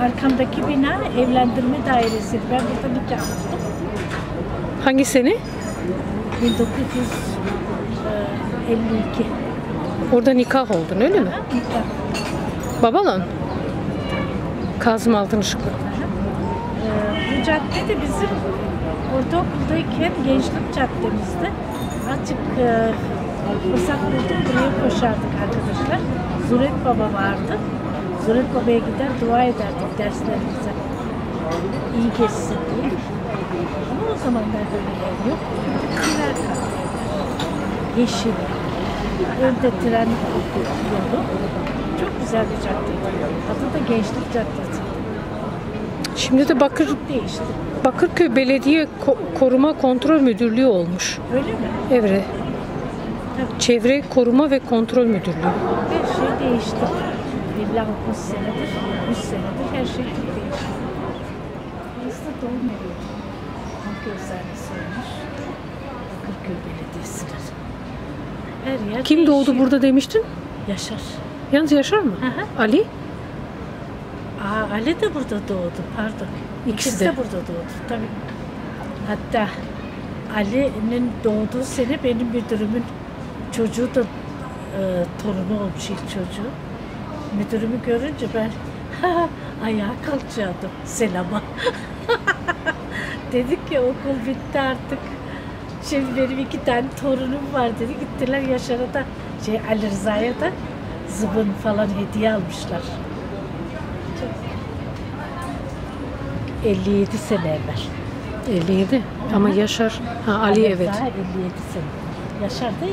Arkamdaki bina evlendirme dairesi. Ben burada nikah yaptım. Hangi sene? 1952. Orada nikah oldun öyle mi? Nikah. Babalan. Kazım Altınışıklı. Ee, bu cadde de bizim ortaokuldayken gençlik caddemizde. Azıcık e, fırsat bulduk buraya koşardık arkadaşlar. Zuret Baba vardı. Zuret Baba'ya gider dua ederdik derslerimize. İyi geçsin diye. Ama o zamanlar böyle ev yok. Evler. Yeşil. Önde tren yolu. Çok güzel bir caddeydi. Adı da Gençlik Caddesi. Şimdi de Bakır Çok değişti. Bakırköy Belediye Ko- Koruma Kontrol Müdürlüğü olmuş. Öyle mi? Evre. Çevre Koruma ve Kontrol Müdürlüğü. Her şey değişti. Billah 30 senedir, 100 senedir her şey çok değişti. Burası da doğum evi. Halk Eczanesi olmuş. Bakırköy Belediyesi'nin. Her yer Kim değişiyor. doğdu burada demiştin? Yaşar. Yalnız Yaşar mı? Hı. Ali? Aa, Ali de burada doğdu, pardon. İkisi İkisi de. de burada doğdu, tabii. Hatta Ali'nin doğduğu sene benim müdürümün çocuğu da e, torunu olmuş ilk çocuğu. Müdürümü görünce ben ayağa kalkacaktım selama. Dedik ki okul bitti artık. Şimdi benim iki tane torunum var dedi. Gittiler Yaşar'a da şey Ali Rıza'ya da zıbın falan hediye almışlar. 57 sene evvel. 57. Ama Yaşar. Ha, Ali evet. Daha 57 sene. Yaşar da 50.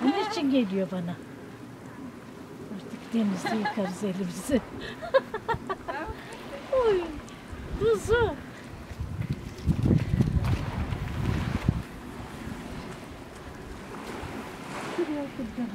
Bunun için geliyor bana. Artık denizde yıkarız elimizi. Oy, kuzu. Şuraya kurban.